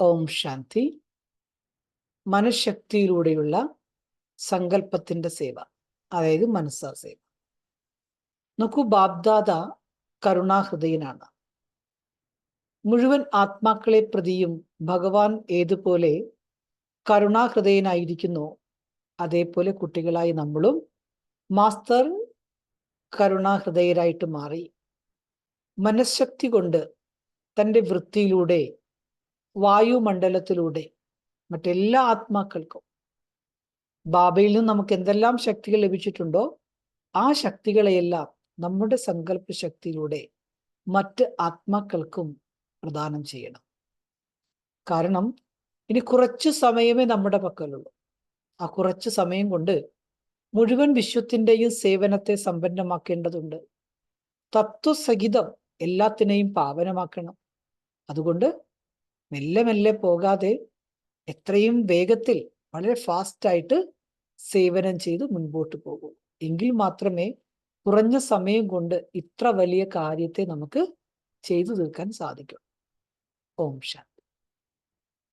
ഓം ശാന്തി. മനഃശക്തിയിലൂടെയുള്ള സങ്കല്പത്തിന്റെ സേവ അതായത് മനസ്സാ സേവ. നോക്കൂ ബാബ്ദാദ കരുണാഹൃദയനാണ്. മുഴുവൻ ആത്മാക്കളെ പ്രതിയും ഭഗവാൻ ഏതുപോലെ കരുണാഹൃദയനായിരിക്കുന്നു അതേപോലെ കുട്ടികളായി നമ്മളും മാസ്റ്റർ കരുണാഹൃദയരായിട്ട് മാറി. മനഃശക്തി കൊണ്ട് തന്റെ വൃത്തിയിലൂടെ വായുമണ്ഡലത്തിലൂടെ മറ്റെല്ലാ ആത്മാക്കൾക്കും. ബാബയിൽ നിന്ന് നമുക്ക് എന്തെല്ലാം ശക്തികൾ ലഭിച്ചിട്ടുണ്ടോ ആ ശക്തികളെയെല്ലാം നമ്മുടെ സങ്കല്പ ശക്തിയിലൂടെ മറ്റ് ആത്മാക്കൾക്കും പ്രദാനം ചെയ്യണം. കാരണം ഇനി കുറച്ച് സമയമേ നമ്മുടെ പക്കലുള്ളൂ. ആ കുറച്ച് സമയം കൊണ്ട് മുഴുവൻ വിശ്വത്തിന്റെയും സേവനത്തെ സമ്പന്നമാക്കേണ്ടതുണ്ട്. തത്വസഹിതം എല്ലാത്തിനെയും പാവനമാക്കണം. അതുകൊണ്ട് മെല്ലെ മെല്ലെ പോകാതെ എത്രയും വേഗത്തിൽ വളരെ ഫാസ്റ്റായിട്ട് സേവനം ചെയ്ത് മുൻപോട്ട് പോകൂ. എങ്കിൽ മാത്രമേ കുറഞ്ഞ സമയം കൊണ്ട് ഇത്ര വലിയ കാര്യത്തെ നമുക്ക് ചെയ്തു തീർക്കാൻ സാധിക്കൂ. ഓം ശാന്തി.